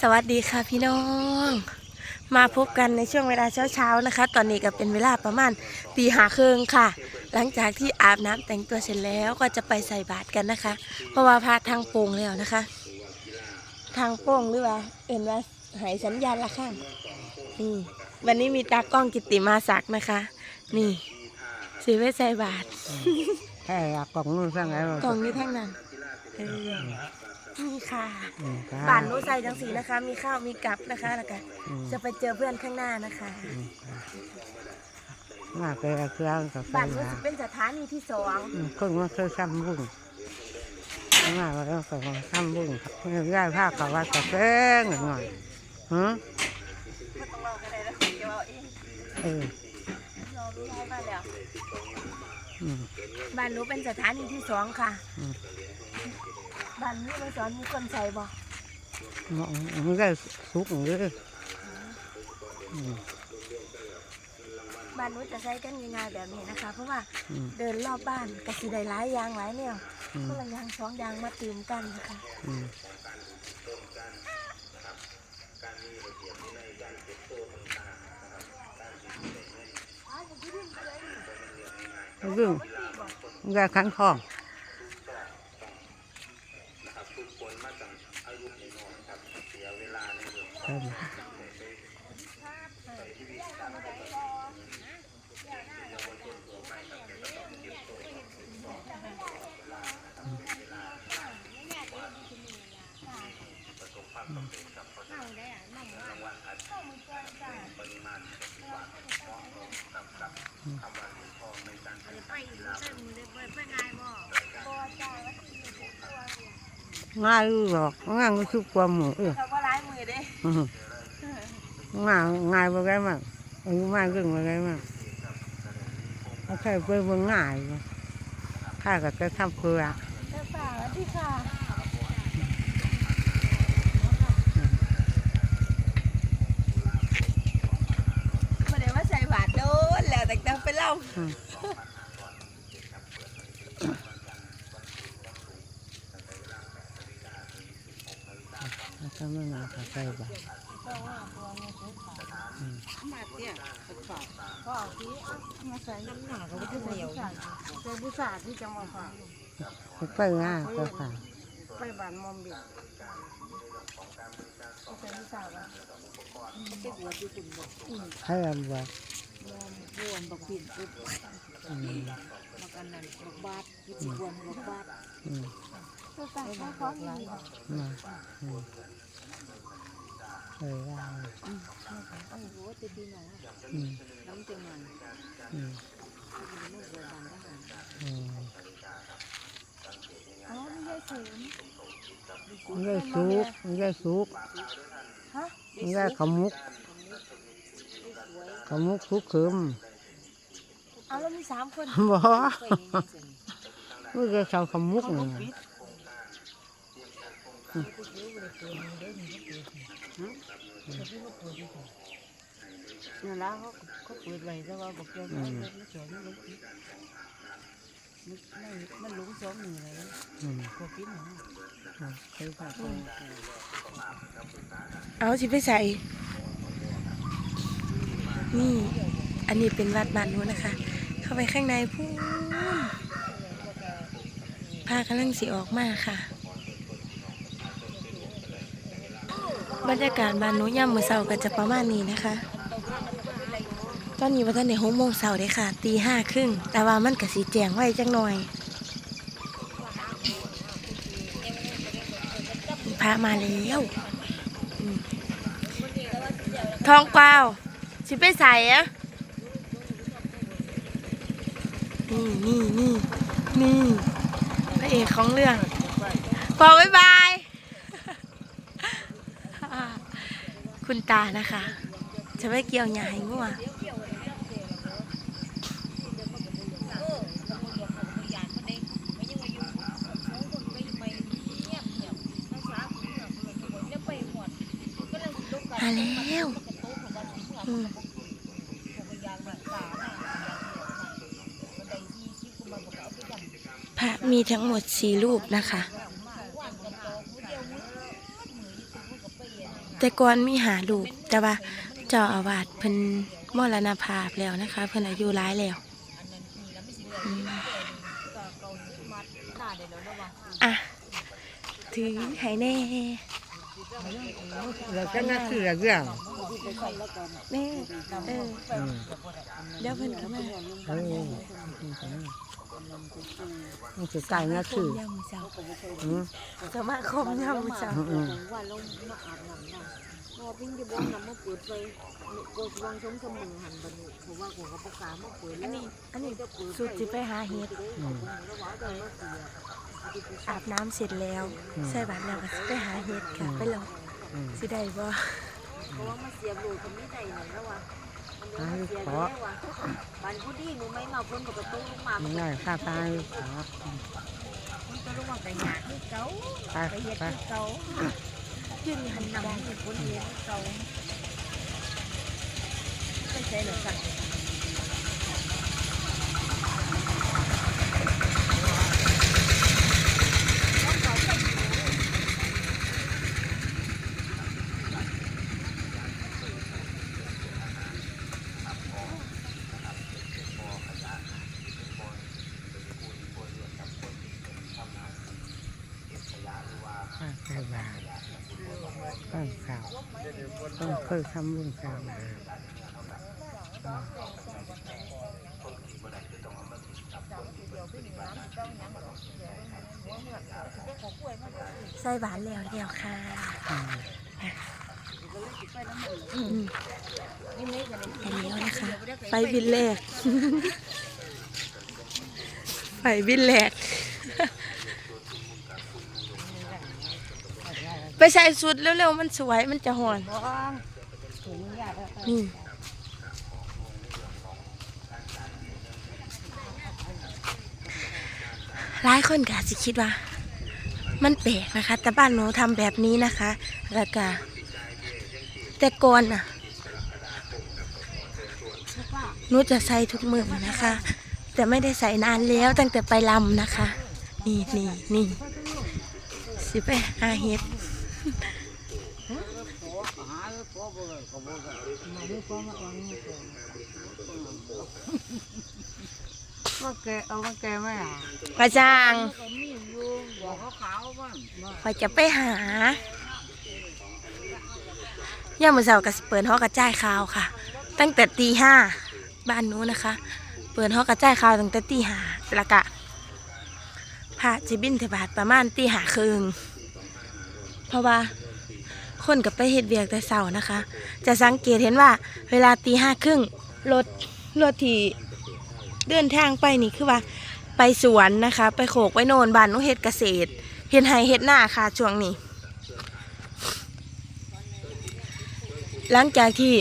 สวัสดีค่ะพี่น้อง มาพบกันในช่วงเวลาเช้าๆนะคะ ตอนนี้ก็เป็นเวลาประมาณตีหาครึ่งค่ะ หลังจากที่อาบน้ำแต่งตัวเสร็จแล้วก็จะไปใส่บาตรกันนะคะ เพราะว่าพาทางโป่งแล้วนะคะ ทางโป่งหรือว่าเอ็นว่าหายสัญญาณละข้างนี่วันนี้มีตากล้องกิตติมาศักดิ์นะคะ นี่สีไว้ใส่บาตรแค่อยากกล่องนู่นสั่งไงกล่องนี้ทั้งนั้น เออนี่ค่ะอืมครับบ้านหนูใส่จังสีนะคะ มีข้าวมีกับนะคะแล้วก็อืมจะไปเจอเพื่อนข้างหน้านะคะอืมครับมาเกลือเครื่องกับไฟบ้านหนูมาสิเป็นสถานีที่สองอืมเพิ่งมาเคยซ้ำบุ้งมาแล้วก็มาซ้ำบุ้งครับย่ายผ้าเขาวัดกาแฟหน่อยฮะไม่ต้องรอกันเลยแล้วเดี๋ยวเอาเองเออรอรู้ได้มาแล้วอืม บ้านหนูเป็นสถานีที่สองค่ะอืมบ้านนี้ไม่สอนมีคนใส่บ่มันได้สุกเลยอืมบ้านหนูจะใช้กันง่ายๆแบบนี้นะคะ เพราะว่าอืมเดินรอบบ้านกะสิได้หลายอย่างหลายแนวอืมคนละอย่างสองอย่างมาตื่มกันนะคะ เรื่องยาขันคอง ง่ายหรอกง่ายก็คือความหมูเออเขาก็ร้ายมือเด้อืมง่ายง่ายไปไงมั่งอายุมากขึ้นไปไงมั่งเขาใช่เพื่อมันง่ายนะข้าก็จะทำเพื่อเจ้าสาวสวัสดีค่ะไม่ได้ว่าใส่บาทโดนแล้วแต่ต้องไปเล่า อืมแล้วก็ ไม่มาก็ใส่บาตรก็ที่มาใส่น้ำหนักก็ไม่ใส่เหนียวใส่บุษาที่จังหวัดฝากไปง่ายก็ค่ะไปบ้านมอมบิดใส่บุษาละให้บากบวมบักปิ่นปุ๊บอืมบักอันนั้นบักบาดยิบบวมบักบาดอืมตัวต่างเขาเขาอยู่มาอืม เออว่าโอ้โหจะดีหน่อยอืมน้ำจังหนออืมอืมอ๋อม่ใช่เสริมมันได้สุกมันได้สุกฮะมันได้ขมุกขมุกทุกคืมเอาแล้วมีสามคนบ่ไปนี่ยังจมันก็ชาวขมุกนี่ นั่นละเขาเขาเปิดไว้แต่ว่าบอกเจ้าว่าเปิดไม่สอนไม่ลงปิดมันมันลงสองหนึ่งอะไรอืมก็ปิดหนึ่งใช่ค่ะเอาสิไปใส่ นี่ อันนี้เป็นวัดบ้านนู้นนะคะ เข้าไปข้างในพูนพากำลังสีออกมาค่ะ บรรยากาศบ้านหนูย่ำมือเสาก็จะประมาณนี้นะคะ ตอนนี้วันในหกโมงเสาร์เลยค่ะตีห้าครึ่งแต่ว่ามันกะสีแจงไว้จังหน่อยพามาแล้วทองกวาวสิไปใส่อะนี่นี่นี่นี่พระเอกของเรื่องบอกบ๊ายบาย คุณตานะคะ จะไม่เกี่ยวหยาให้งัวมาแล้วพระมีทั้งหมดสี่รูปนะคะ แต่ก่อนมีหาลูกแต่ว่าเจ้าอาวาสเพิ่นมรณภาพแล้วนะคะ เพิ่นอายุร้ายแล้วอะถือให้แน่ เราก็น่าคือเรื่องแม่เอออืมเดี๋ยวเพิ่นก็มาเออมันคือไก่น่าคือยามมื้อเช้าอืมสมาคมยามมื้อเช้าอืมว่าเรามาอาบน้ำนะเพราะว่าปิ้งจะบอกน้ำมาเปิดไฟโกสวางชมเสมอหันบันนี้เพราะว่าของกระปากามาเปิดแล้วอันนี้สุดสิไปหาเห็ด อืมอาบน้ำเสร็จแล้วอืมใส่บาตรแล้วก็สิไปหาเห็ดค่ะอืมไปลองอืมสิได้บ่เพราะว่ามาเสียบลูกคนนี้ใจหน่อยแล้ววะมันเดี๋ยวมาเสียบแล้ววะบันผู้ดีหนูไม่มาพ้นกับประตูลงมามันได้ข้าตายขอมันจะรู้ว่าไปหาที่เก่าไปไปเฮ็ดไปที่เก่ายืนหันหนำน้าที่พ้นเฮ็ดที่เก่าไม่ใช่หรอกสัก ข้าใส่บาตรต้องข่าว ต้องเคยทำบุญข่าวมาใส่บาตรแล้วแล้วค่ะอืมอืมไปแล้วนะคะไปบินแรกไปบินแรกไปใส่สุดเร็วๆมันสวยมันจะหอน นี่ หลายคนก็อาจจะคิดว่า มันแปลกนะคะ แต่บ้านหนูทำแบบนี้นะคะ แล้วก็แต่ก่อนน่ะหนูจะใส่ทุกมือนะคะ แต่ไม่ได้ใส่นานแล้วตั้งแต่ไปลำนะคะ นี่นี่นี่สิไปหาเห็ด ว่าแกเอาว่าแกไม่หาพระจางก็มีอยู่บอกเขาขาวบ้างคอยจะไปหาย่ามือเสาก็สิเปิดห้อกระจายข่าวค่ะ ตั้งแต่ตีห้าบ้านนู้นนะคะ เปิดห้อกระจายข่าวตั้งแต่ตีห้าแล้วก็พระจิบินเทบาทประมาณตีห้าครึ่งเพราะว่า คนกับไปเฮ็ดเวียกแต่เสานะคะ จะสังเกตเห็นว่าเวลาตีห้าครึ่งรถรถที่เดินทางไปนี่คือว่า ไปสวนนะคะ ไปโขกไปโนนบ้านนุเฮ็ดเกษตรเฮ็ดไห้เฮ็ดหน้าค่ะช่วงนี้ หลังจากที่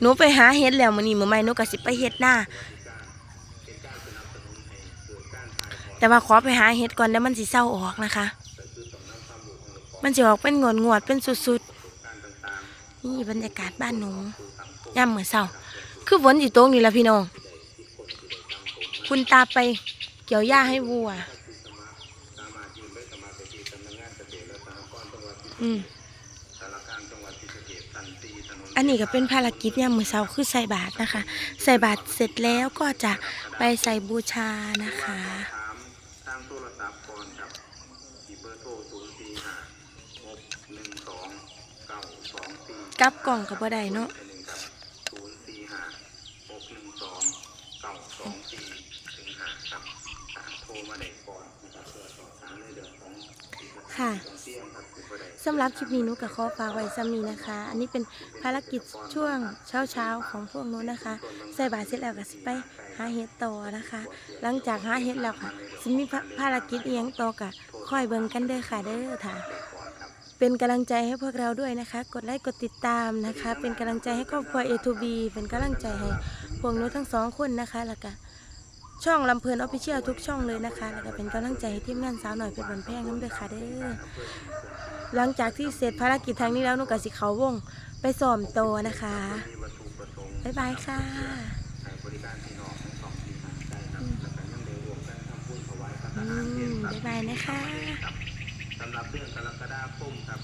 หนูไปหาเฮ็ดแล้วมื้อนี้มื้อใหม่หนูก็สิไปเฮ็ดหน้าแต่ว่าขอไปหาเฮ็ดก่อนแล้วมันสิเศร้าออกนะคะ มันสิออกเป็นงวดงวดเป็นสุดๆ นี่บรรยากาศบ้านหนูย่ำเหมือนเศร้า คือฝนอยู่ตรงนี้ละพี่น้อง คุณตาไปเกี่ยวหญ้าให้วัว อืมอันนี้ก็เป็นภารกิจยามมื้อเช้าคือใส่บาตรนะคะ ใส่บาตรเสร็จแล้วก็จะไปใส่บูชานะคะ หกหนึ่งสองเก้าสองสี่กลับกล่องกับบ่ได้เนาะหนึ่งครับศูนย์สี่ห้าหกหนึ่งสองเก้าสองสี่ถึงห้าครับอ่าโทรมาได้ก่อนนะครับเพื่อสอบถามในเรื่องของค่ะเสี่ยงครับคือบ่ได้ สำหรับคลิปนี้หนุกับขอฝากไว้ซ้ำนี้นะคะ อันนี้เป็นภารกิจช่วงเช้าเช้าๆของพวกหนู้นนะคะ ใส่บาตรเสร็จแล้วก็สิไปหาเห็ดต่อนะคะ หลังจากหาเห็ดแล้วค่ะสิมีภารกิจเอียงต่อกะคอยเบิ่งกันเด้อค่ะเด้อค่ะ เป็นกำลังใจให้พวกเราด้วยนะคะ กดไลค์กดติดตามนะคะ เป็นกำลังใจให้ครอบครัว A to B เป็นกำลังใจให้พวกหนูทั้งสองคนนะคะแล้วก็ช่องลำเพลินออฟฟิเชียลทุกช่องเลยนะคะ แล้วก็เป็นกำลังใจให้ทีมงานสาวหน่อยเป็นบันแพงน้ำเด้อค่ะเด้อหลังจากที่เสร็จภารกิจทางนี้แล้วนุกสิเขาวงไปสอมโตวนะคะ บ๊ายบายค่ะบ๊ายบายนะคะ สำหรับเรื่อนกรกฎาคมครับ